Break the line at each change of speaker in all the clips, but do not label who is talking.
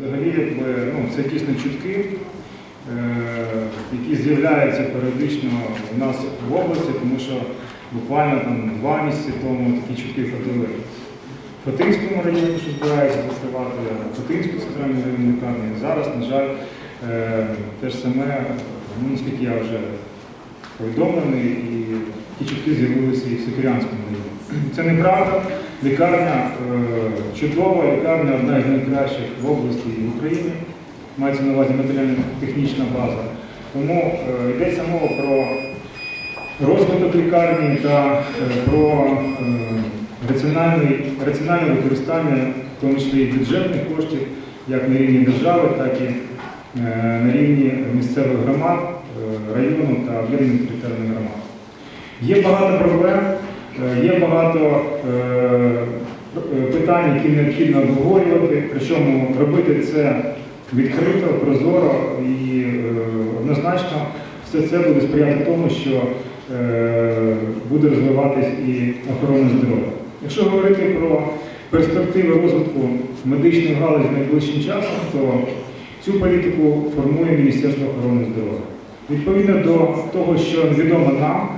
Взагалі, ну, це дійсно чутки, е, які з'являються періодично у нас в області, тому що буквально там два місяці тому такі чутки ходили. В Хотинському районі, що збирається закривати, Хотинську центральну районну лікарню. Зараз, на жаль, е, те ж саме, ну, наскільки я вже повідомлений, і ті чутки з'явилися і в Сокирянському районі. Це неправда. Лікарня е, чудова, лікарня одна з найкращих в області і в Україні. Мається на увазі матеріально-технічна база. Тому е, йдеться мова про розвиток лікарні та е, про раціональне, використання, в тому числі і бюджетних коштів, як на рівні держави, так і на рівні місцевих громад, району та об'єднаних територіальних громад. Є багато проблем, є багато е, е, питань, які необхідно обговорювати, причому робити це відкрито, прозоро і е, однозначно все це буде сприяти тому, що е, буде розвиватись і охорона здоров'я. Якщо говорити про перспективи розвитку медичної галузі найближчим часом, то цю політику формує Міністерство охорони здоров'я. Відповідно до того, що відомо нам,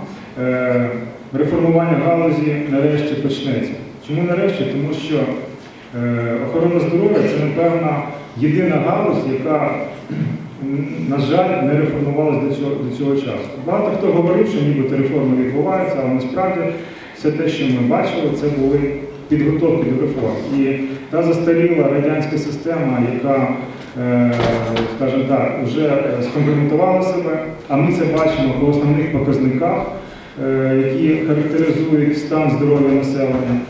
е, реформування галузі нарешті почнеться. Чому нарешті? Тому що е, охорона здоров'я це, напевно, єдина галузь, яка, на жаль, не реформувалася до цього, до цього часу. Багато хто говорив, що нібито реформи відбуваються, але насправді все те, що ми бачили, це були підготовки до реформ. І та застаріла радянська система, яка, е, скажімо так, вже е, скомпрометувала себе, а ми це бачимо по основних показниках, які характеризують стан здоров'я населення.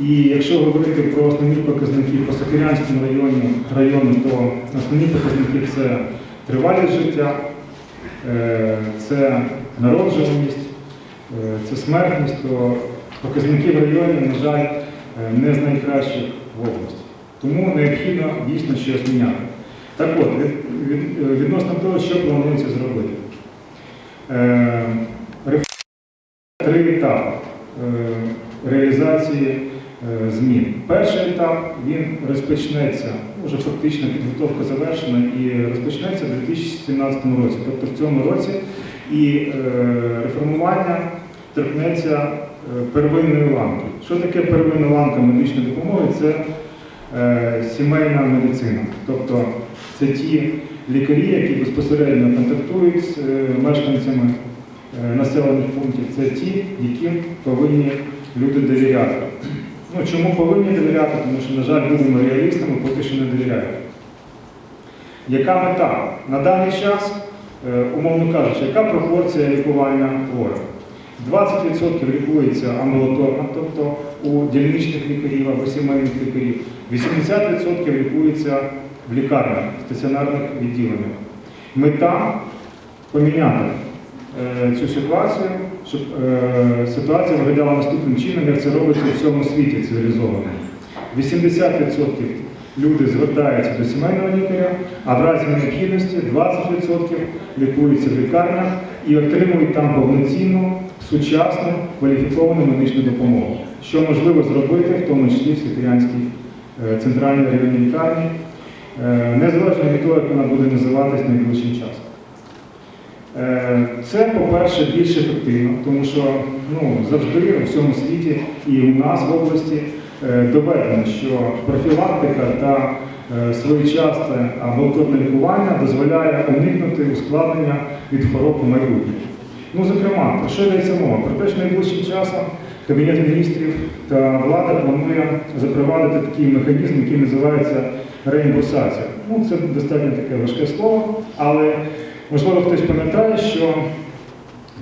І якщо говорити про основні показники по Сокирянському районі, району, то основні показники це тривалість життя, е, це народжуваність, е, це смертність, то показники в районі, на жаль, е, не з найкращих в області. Тому необхідно дійсно щось міняти. Так от, від, від, відносно того, що планується зробити. Три етапи е, реалізації е, змін. Перший етап він розпочнеться, вже фактично підготовка завершена і розпочнеться у 2017 році, тобто в цьому році, і е, реформування торкнеться первинної ланки. Що таке первинна ланка медичної допомоги? Це сімейна медицина. Тобто це ті лікарі, які безпосередньо контактують з мешканцями населених пунктів, це ті, яким повинні люди довіряти. Ну, чому повинні довіряти? Тому що, на жаль, будемо реалістами, поки що не довіряють. Яка мета? На даний час, е, умовно кажучи, яка пропорція лікування хворих? 20% лікується амбулаторно, тобто у дільничних лікарів або сімейних лікарів, 80% лікується в лікарнях, в стаціонарних відділеннях. Мета поміняти е, цю ситуацію, щоб е, ситуація виглядала наступним чином, як це робиться у всьому світі цивілізовано. 80% люди звертаються до сімейного лікаря, а в разі необхідності 20% лікуються в лікарнях і отримують там повноцінну, сучасну, кваліфіковану медичну допомогу, що можливо зробити, в тому числі в Сокирянській е, центральній районній лікарні, е, незалежно від того, як вона буде називатись найближчим часом. Е, Це, по-перше, більш ефективно, тому що ну, завжди у всьому світі і у нас в області е, доведено, що профілактика та е, своєчасне амбулаторне лікування дозволяє уникнути ускладнення від хвороб у майбутньому. Ну, зокрема, про що йдеться мова? Про те, що найближчим часом Кабінет міністрів та влада планує запровадити такий механізм, який називається реімбурсація. Ну, це достатньо таке важке слово, але можливо хтось пам'ятає, що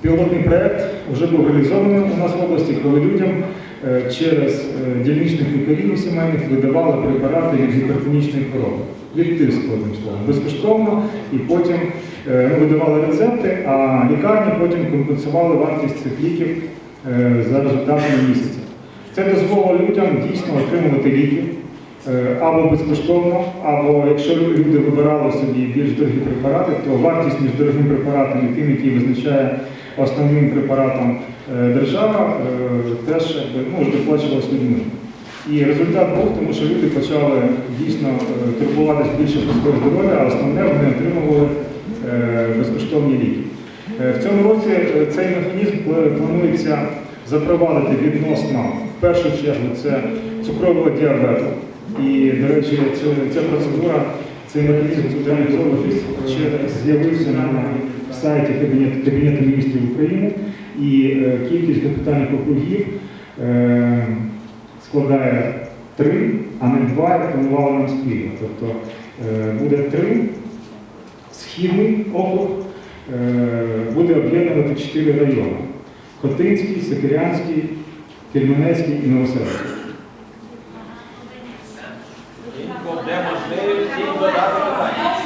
пілотний проєкт вже був реалізований у нас в області, коли людям е, через е, дільничних лікарів сімейних видавали препарати від гіпертонічної хвороби. Від тиску, одним словом, безкоштовно, і потім е, ну, видавали рецепти, а лікарні потім компенсували вартість цих ліків за результатами місяця. Це дозволило людям дійсно отримувати ліки або безкоштовно, або якщо люди вибирали собі більш дорогі препарати, то вартість між дорогим препаратом і тим, який визначає основним препаратом е, держава, е, теж ну, доплачувалась людьми. І результат був, тому що люди почали дійсно е, турбуватися більше про своє здоров'я, а основне вони отримували е, безкоштовні ліки. Е, В цьому році е, цей механізм планується запровадити відносно, в першу чергу, це цукрового діабету. І, до речі, ця, процедура, цей механізм реалізовуватись, ще з'явився на сайті Кабінету, Кабінету міністрів України, і е, кількість капітальних округів е, складає три, а не два, як планували нам спільно. Тобто е, буде три, східний округ буде об'єднувати чотири райони. Хотинський, Сокирянський, Кельменецький і Новоселицький.
Де можливість всім додати питання.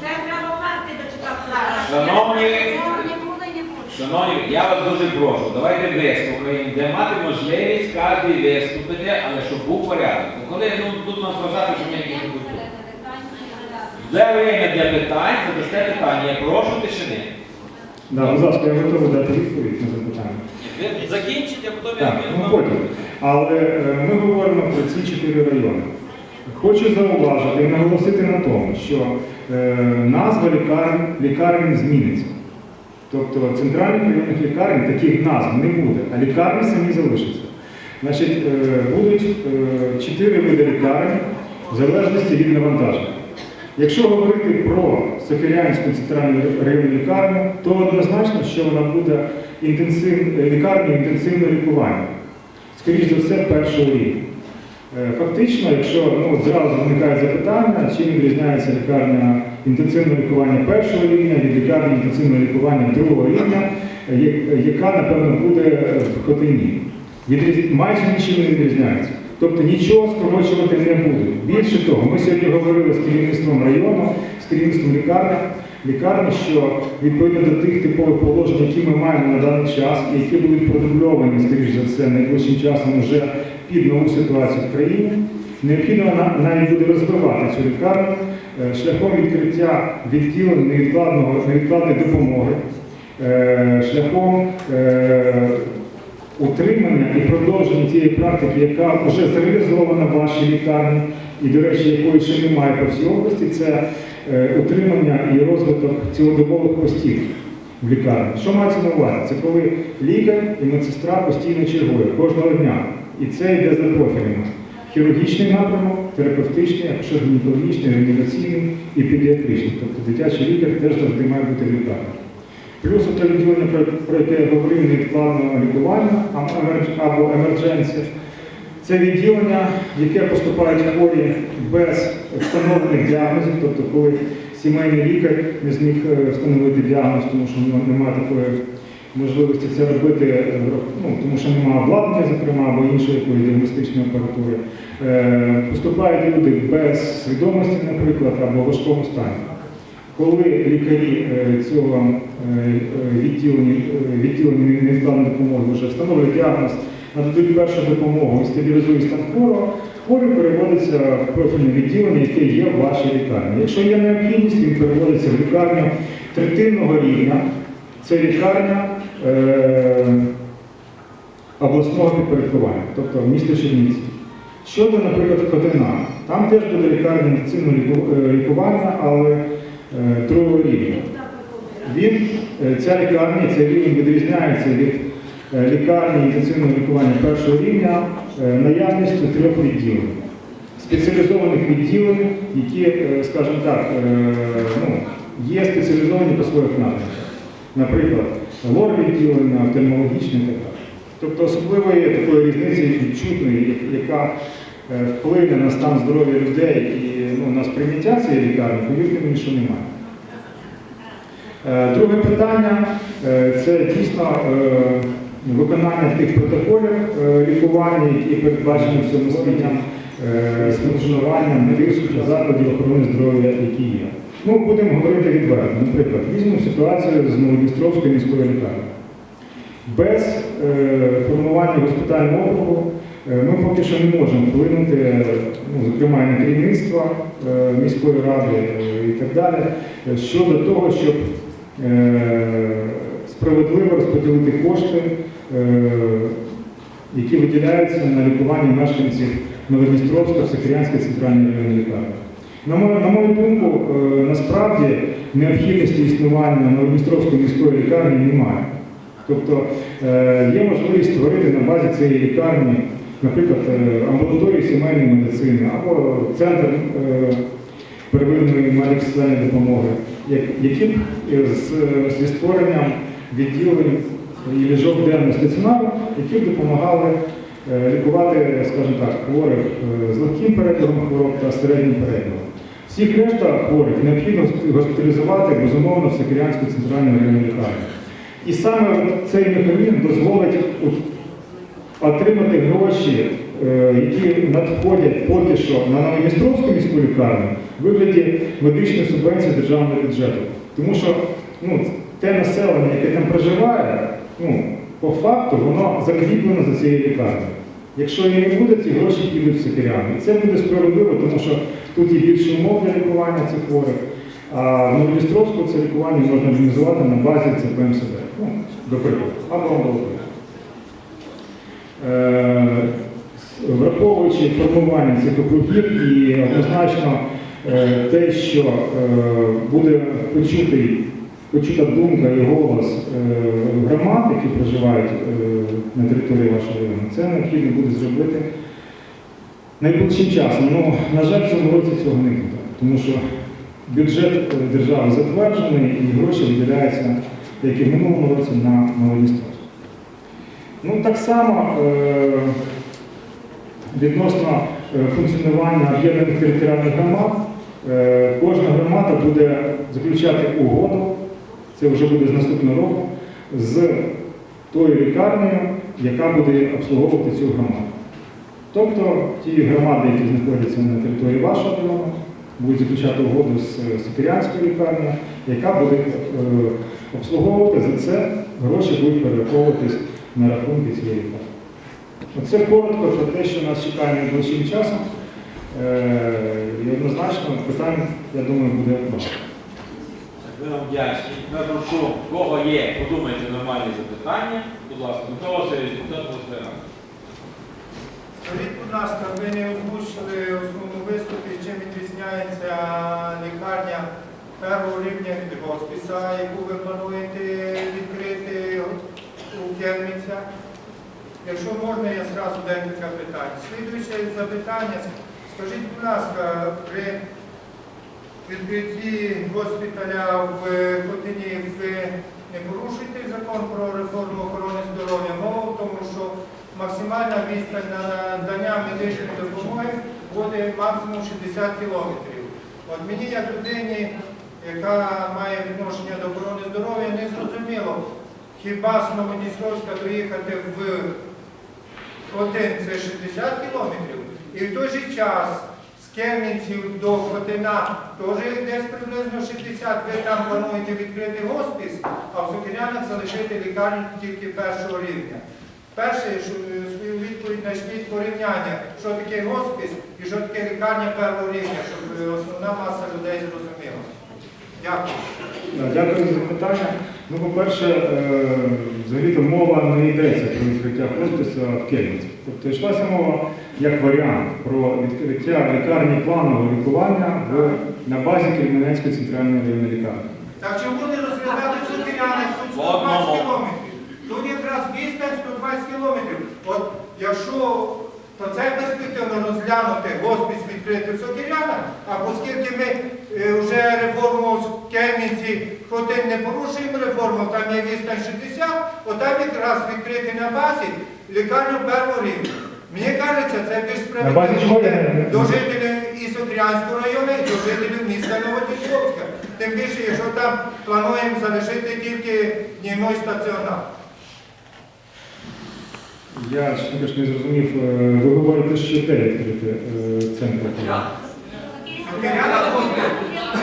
Це треба карти дочитати зараз.
Шановні,
Ніколи не буде.
Шановні, я вас дуже прошу, давайте вислухаємо, де мати можливість кожен виступити, але щоб був порядок. Бо Коли ну, тут нас вважати, що ми якісь будемо. Де время для питань, задасте питання, я прошу тишини.
Да, будь ласка, я готовий дати відповідь на запитання.
Ви закінчіть, а потім
Так, ну потім. Але е, ми говоримо про ці чотири райони. Хочу зауважити і наголосити на тому, що е, назва лікарень, лікарень зміниться. Тобто центральних районних лікарень таких назв не буде, а лікарні самі залишаться. Значить, е, будуть е, чотири види лікарень в залежності від навантаження. Якщо говорити про Сокирянську центральну районну лікарню, то однозначно, що вона буде інтенсив, лікарнею інтенсивного лікування. Скоріше за все, першого рівня. Е, Фактично, якщо ну, зразу виникає запитання, чим відрізняється лікарня інтенсивного лікування першого рівня від лікарні інтенсивного лікування другого рівня, яка, напевно, буде в Хотині. Майже нічим не відрізняється. Тобто нічого скорочувати не будуть. Більше того, ми сьогодні говорили з керівництвом району, з керівництвом лікарні, лікарні, що відповідно до тих типових положень, які ми маємо на даний час, і які будуть продубльовані, скоріш за все, найближчим часом вже під нову ситуацію в країні, необхідно навіть буде розвивати цю лікарню е, шляхом відкриття відділень невідкладної допомоги, е, шляхом е, утримання і продовження тієї практики, яка вже зреалізована в вашій лікарні, і, до речі, якої ще немає по всій області, це утримання і розвиток цілодобових постів в лікарні. Що мається на увазі? Це коли лікар і медсестра постійно чергує кожного дня. І це йде за профілями. Хірургічний напрямок, терапевтичний, акушер-гінекологічний, реанімаційний і педіатричний. Тобто дитячий лікар теж завжди має бути в лікарні. Плюс те відділення, про, про яке я говорив, невідкладного лікування або емердженція. Це відділення, в яке поступають хворі без встановлених діагнозів, тобто коли сімейний лікар не зміг е, встановити діагноз, тому що немає такої можливості це робити, е, ну, тому що немає обладнання, зокрема, або іншої якоїсь діагностичної апаратури. Е, Поступають люди без свідомості, наприклад, або в важкому стані. Коли лікарі е, цього відділення, відділення невідкладної допомоги вже встановлюють діагноз, нададуть першу допомогу і стабілізують стан хворого, хворий переводиться в профільне відділення, яке є в вашій лікарні. Якщо є необхідність, він переводиться в лікарню третинного рівня. Це лікарня обласного підпорядкування, тобто місто Чернівці. Щодо, наприклад, Хотина, там теж буде лікарня ліку- е, лікування, але е, другого рівня. Він, е, ця лікарня, цей рівень відрізняється від е, лікарні інтенсивного лікування першого рівня е, наявністю трьох відділень. Спеціалізованих відділень, які, е, скажімо так, е, ну, є спеціалізовані по своїх напрямках. Наприклад, лор відділення, офтальмологічне і так далі. Тобто особливої такої різниці відчутної, яка е, вплине на стан здоров'я людей і ну, на сприйняття цієї лікарні, повірте мені, що немає. Е, Друге питання е, це дійсно виконання тих протоколів лікування, які передбачені в цьому світі, з функціонуванням медичних закладів охорони здоров'я, які є. Ну, будемо говорити відверто. Наприклад, візьмемо ситуацію з Новодністровської міської лікарні. Без е, формування госпітального округу е, ми поки що не можемо вплинути, ну, зокрема, на керівництво е, міської ради і так далі, щодо того, щоб справедливо розподілити кошти, які виділяються на лікування мешканців Новодністровська, Всехрянської центральної районної лікарні. На мою, на мою думку, е, насправді необхідності існування Новодністровської міської лікарні немає. Тобто е, є можливість створити на базі цієї лікарні, наприклад, е, амбулаторію сімейної медицини або центр первинної медико-соціальної допомоги, які зі створенням відділень і ліжок денного стаціонару, які б допомагали лікувати, скажімо так, хворих е, з легким перебігом хвороб та середнім перебігом. Всіх решта хворих необхідно госпіталізувати безумовно в Сокирянську центральну районну лікарню. І саме цей механізм дозволить отримати гроші, е, які надходять поки що на Новодністровську міську лікарню в вигляді медичної субвенції державного бюджету. Тому що ну, те населення, яке там проживає, ну, по факту воно закріплено за цією лікарнею. Якщо не буде, ці гроші підуть в Сокиряни. І це буде справедливо, тому що тут є більше умов для лікування цих хворих. А в Новодністровську це лікування можна організувати на базі ЦПМСД. Ну, до прикладу, або амбулаторії. Е, Враховуючи формування цих округів і однозначно е, те, що е, буде почутий, почута думка і голос е, громад, які проживають е, на території вашого району, це необхідно буде зробити найближчим часом. Ну, на жаль, в цьому році цього не буде, тому що бюджет е, держави затверджений і гроші виділяються, як і в минулому році, на Новодністровську. Ну, так само відносно функціонування об'єднаних територіальних громад, кожна громада буде заключати угоду, це вже буде з наступного року, з тою лікарнею, яка буде обслуговувати цю громаду. Тобто ті громади, які знаходяться на території вашого району, будуть заключати угоду з е, Сокирянською лікарнею, яка буде е, обслуговувати за це, гроші будуть перераховуватись на рахунки цієї лікарні. Оце коротко про те, що нас чекає найближчим часом. Е, І однозначно питань, я думаю, буде багато.
Ми вам вдячні. Я прошу, кого є, подумайте нормальні запитання. Будь ласка, Микола Васильович, депутат ради.
Скажіть, будь ласка, ви не озвучили в основному виступі, чим відрізняється лікарня першого рівня від госпіса, яку ви плануєте відкрити у Кельміцях? Якщо можна, я зразу декілька питань. Слідуюче запитання. Скажіть, будь ласка, при відкритті госпіталя в Хотині ви не порушуєте закон про реформу охорони здоров'я? Мова в тому, що максимальна відстань на надання медичної допомоги буде максимум 60 кілометрів. От мені, як людині, яка має відношення до охорони здоров'я, не зрозуміло, хіба з Новодністровська доїхати в Хотин це 60 кілометрів, і в той же час Кемінців до Хотина теж десь приблизно 60, ви там плануєте відкрити госпіс, а в Сокирянах залишити лікарню тільки першого рівня. Перше, е, свою відповідь знайшли порівняння, що таке госпіс і що таке лікарня першого рівня, щоб е, основна маса людей зрозуміла. Дякую.
Дякую за запитання. Ну, по-перше, е, взагалі-то мова не йдеться про відкриття хоспису в Кельниці. Тобто йшлася мова як варіант про відкриття лікарні планового лікування в, на базі Кельменецької центральної районної лікарні.
Так чому не розглядати в Сокирянах тут 120 кілометрів? Тут якраз відстань 120 кілометрів. От якщо то це перспективно розглянути госпіс відкрити в Сокирянах, а оскільки ми вже реформу в Кельниці, хоч не порушуємо реформу, там є відстань 60, отам якраз відкрити на базі лікарню першого рівня. Мені кажеться, це більш справедливо до жителів і Сотрянського району, і до жителів міста Новодністровська. Тим більше, якщо там плануємо залишити тільки днівний стаціонар.
Я кажучи, не зрозумів, е, ви говорите, що де відкрити е, центр?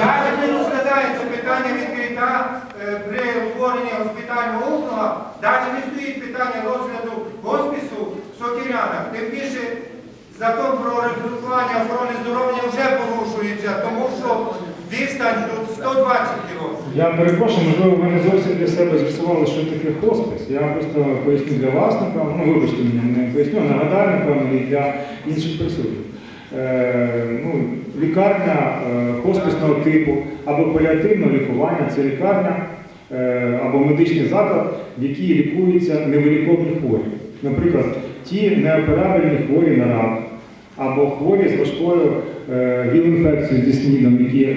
Навіть не розглядається питання відкриття е, при утворенні госпітального округа, навіть не стоїть питання розгляду госпісу в Сокирянах. Тим більше закон про регулювання охорони здоров'я вже порушується, тому що відстань тут 120 кілометрів.
Я перепрошую, можливо, ви не зовсім для себе з'ясували, що таке хоспис. Я просто поясню для вас, напевно, ну вибачте мене, не поясню, нагадаю, напевно, і для інших присутніх. Е, ну, лікарня е, хосписного типу або паліативного лікування це лікарня е, або медичний заклад, в якій лікуються невиліковні хворі. Наприклад, ті неоперабельні хворі на рак або хворі з важкою е, зі снідом, які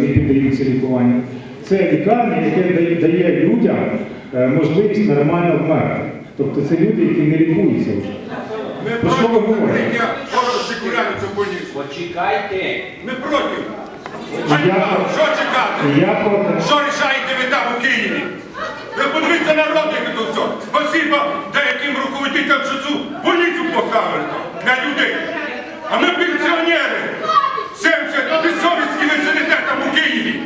не піддаються лікуванню. Це лікарня, яка дає, людям можливість нормально вмерти. Тобто це люди, які не лікуються вже. Про що ви говорите?
Секулярницю больницю.
Почекайте.
Ми проти. Ганьба! Що чекати?
Я проти.
Що рішаєте ви там у Києві? Ви подивіться народ, як тут все. Спасибо деяким руководителям, що цю больницю поставили для людей. А ми пенсіонери. 70 безсовісті ви сидите там у Києві.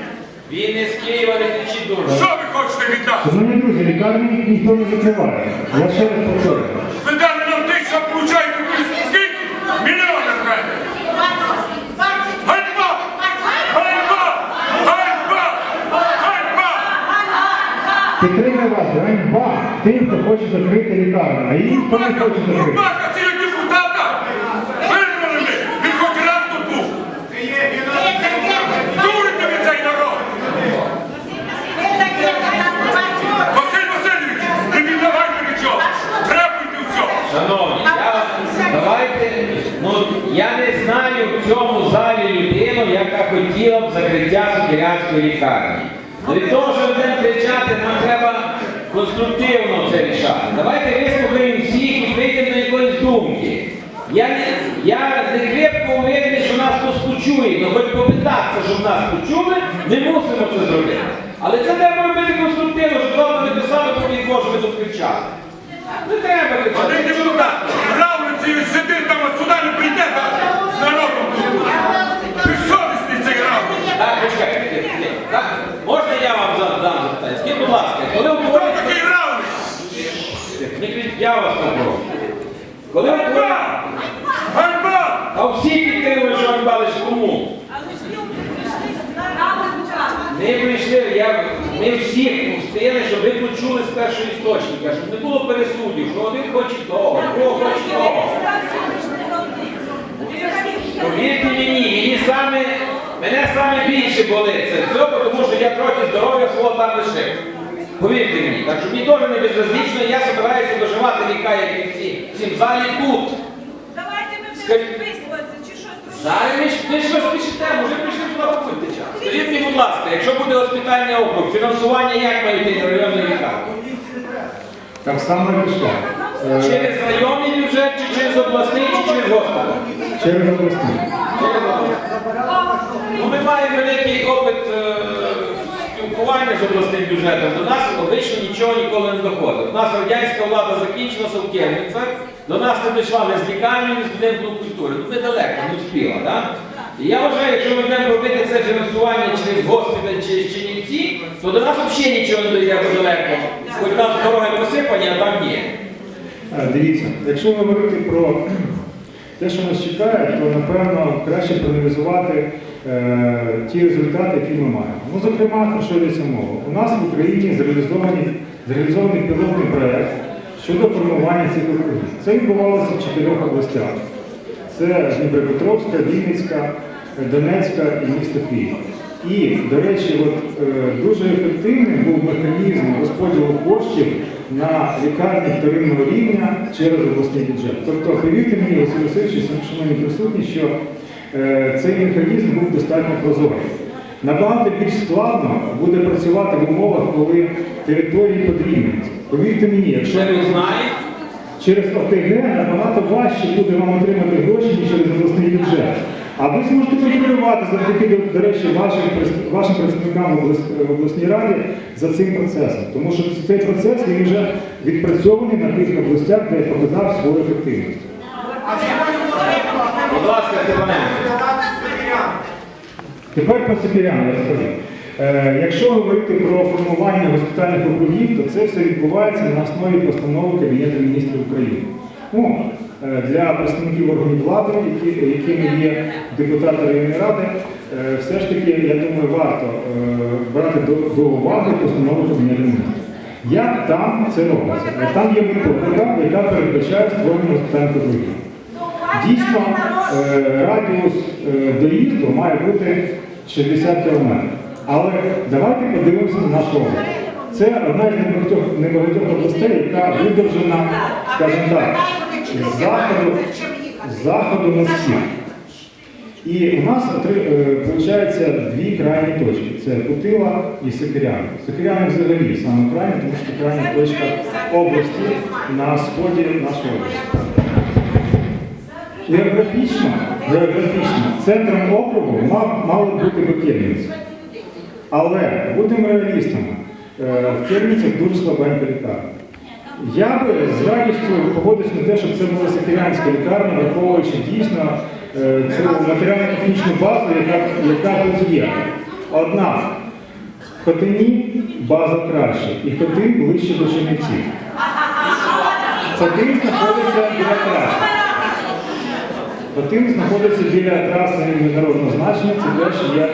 Він не з Києва, не кричить дуже.
Що ви хочете від нас?
Шановні друзі, лікарні ніхто не закриває. Я ще раз повторюю.
Ви дали нам те, що получаєте скільки? Мільйони гривень. Ганьба! Ганьба! Ганьба! Ганьба!
Підтримує вас ганьба тим, хто хоче закрити лікарню, а її ніхто не хоче закрити.
Рубака цього депутата! Вирвали ми! Він хоч раз тут був! Дурите ви цей народ! Василь Васильович, не віддавайте нічого! Требуйте все!
Шановні, я вас давайте. Ну я не знаю в цьому залі людину, яка хотіла б закриття Сокирянської лікарні. Від того, що будемо кричати, нам треба конструктивно це рішати. Давайте вислухаємо всіх і прийдемо до якоїсь думки. Я не, я не крепко уверений, що нас хтось почує, але хоч попитатися, щоб нас почули, ми мусимо це зробити. Але це треба робити конструктивно, щоб завтра не писали що ви тут кричали. Не треба кричати.
Один депутат сидить там, от сюди не прийде та з народом тут. Безсовісний цей Равлиць.
Так, почекайте. Так, можна я вам задам запитання? Скажіть, будь ласка, коли
Хто
утворюється...
такий Равлиць?
Не кричіть, я вас попрошу. Коли утворюється...
Ганьба! Ганьба!
А всі підтримують, що ганьба лише кому? Ми прийшли, я, ми всі пустили, щоб ви почули з першого істочника, щоб не було пересудів, що один хоче того, другого хоче того. Повірте мені, мені саме, мене саме більше болить це все, тому що я трохи здоров'я свого там лишив. Повірте мені, так що мені теж не безразлічно, я збираюся доживати віка, як і всі, в цім залі тут.
Давайте ми будемо
Скажіть.
підписуватися, чи щось робити.
Зараз ми ж ми ж розпишете, вже прийшли сюди побудьте час. Скажіть мені, будь ласка, якщо буде госпітальний округ, фінансування як має йти на районний лікарні?
Так само пішло. Е,
Через районний бюджет, чи через обласний, чи через госпіталь?
Через обласні.
Ну, ми маємо великий опит е, спілкування з обласним бюджетом. До нас обично нічого ніколи не доходить. У нас радянська влада закінчилася в Керміцях, до нас не дійшла не з лікарні, не з будинку культури. Ну, недалеко, не успіла. Да? І я вважаю, якщо ми будемо робити це фінансування через госпіталь чи Чернівці, то до нас взагалі нічого не дойде бо далеко. Хоч там дороги посипані, а там ні.
Дивіться, якщо говорити про те, що нас чекає, то напевно краще проаналізувати е, ті результати, які ми маємо. Ну, зокрема, про що йдеться мова? У нас в Україні зреалізований, зреалізований пілотний проєкт щодо формування цих округів. Це відбувалося в чотирьох областях. Це Дніпропетровська, Вінницька, Донецька і місто Київ. І, до речі, от, е, дуже ефективним був механізм розподілу коштів на лікарні вторинного рівня через обласний бюджет. Тобто, повірте мені, Василь Васильович, шановні присутні, що е, цей механізм був достатньо прозорий. Набагато більш складно буде працювати в умовах, коли території подрібнюються. Повірте мені, якщо
ви знаєте?
Через ОТГ набагато важче буде вам отримати гроші, ніж через обласний бюджет. А ви зможете контролювати завдяки, до, речі, вашим, вашим представникам в облас- обласній раді за цим процесом. Тому що цей процес він вже відпрацьований на тих областях, де показав свою ефективність.
Будь ласка,
Тепер про Сокирян я розкажу. Е, якщо говорити про формування госпітальних округів, то це все відбувається на основі постанови Кабінету міністрів України. Ну, для представників органів влади, які, якими є депутати районної ради, е, все ж таки, я думаю, варто е, брати до, до уваги постанову Кабінету міністрів. Як там це робиться? Е, Там є методика, яка передбачає створення госпітальних округів. Дійсно, е, радіус е, доїзду має бути 60 кілометрів. Але давайте подивимося на нашу область. Це одна з небагатьох, областей, яка видовжена, скажімо так, заходу, заходу на схід. І у нас виходить дві крайні точки. Це Путила і Сокиряни. Сокиряни взагалі саме крайні, тому що крайня точка області на сході нашої області. Географічно, географічно центром округу мав, мало бути Биківниця. Але будемо реалістами, е, в Керніцях дуже слабенька лікарня. Я би з радістю погодився на те, щоб це була сокирянська лікарня, враховуючи дійсно е, цю матеріально-технічну базу, яка, яка тут є. Однак в Хотині база краще, і Хотин ближче до Чернівців. Хотин знаходиться біля траси. Хотин знаходиться біля траси міжнародного значення, це теж є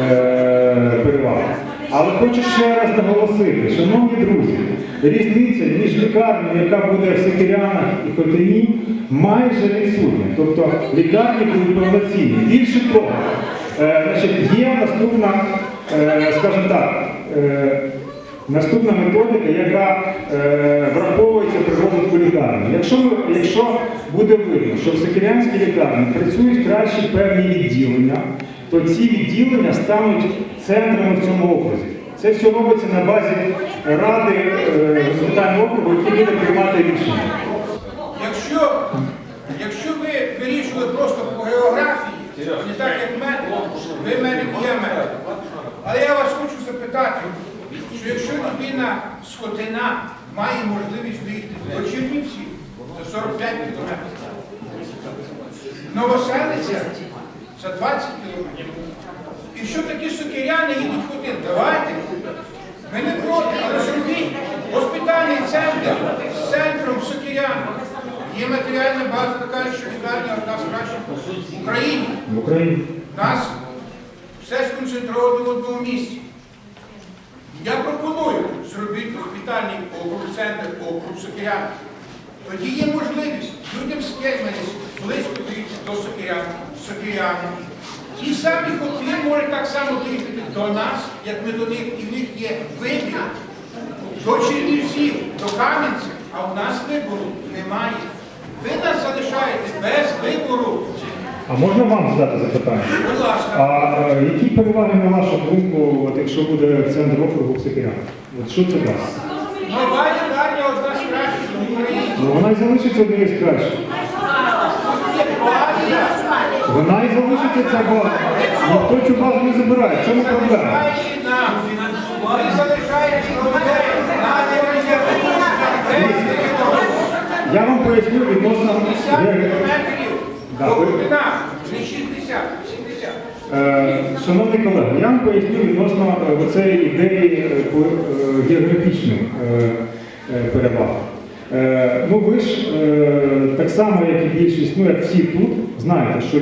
е, перевага. Але хочу ще раз наголосити, шановні друзі, різниця між лікарнею, яка буде в Сокирянах і Хотині, майже відсутня. Тобто лікарні будуть повноцінні. Більше того, е, є наступна, е, скажімо так, е, Наступна методика, яка е, враховується при розвитку лікарні. Якщо, якщо буде видно, що в Сокирянській лікарні працюють кращі певні відділення, то ці відділення стануть центрами в цьому окрузі. Це все робиться на базі ради е, госпітального округу, який буде приймати рішення.
Якщо, якщо ви вирішили просто по географії, не так як метод, ви медик, я медик. Але я вас хочу запитати, що якщо людина з Хотина має можливість виїхати до Чернівців, це 45 кілометрів. Новоселиця це 20 кілометрів. І що такі сокиряни їдуть Хотин? Давайте. Ми не проти, але зробіть госпітальний центр з центром Сокирян. Є матеріальна база така, що лікарня одна з кращих в Україні.
В Україні.
Нас все сконцентровано в одному місці. Я пропоную зробити госпітальний округ, центр округ Сокирян. Тоді є можливість людям з близько до Сокирян, Сокиряни. Ті самі хотли можуть так само доїхати до нас, як ми до них, і в них є вибір до Чернівців, до Кам'янця, а в нас вибору немає. Ви нас залишаєте без вибору.
А можна вам задати запитання?
Будь ласка.
А е, які переваги, на вашу думку, от, якщо буде центр округу в Сокирянах? От що це дасть?
Нова лікарня одна з кращих в Україні.
Ну, вона і залишиться однією з кращих.
Є.
Вона і залишиться ця база. Ніхто цю базу не забирає. В чому проблема? Я вам поясню відносно
50
ге-
кілометрів.
Да,
До
ви-
Купина. Не 60, 70.
Е, Шановні колеги, я вам поясню відносно е, цієї ідеї е, географічних переваг. Ну ви ж так само, як і більшість, ну як всі тут, знаєте, що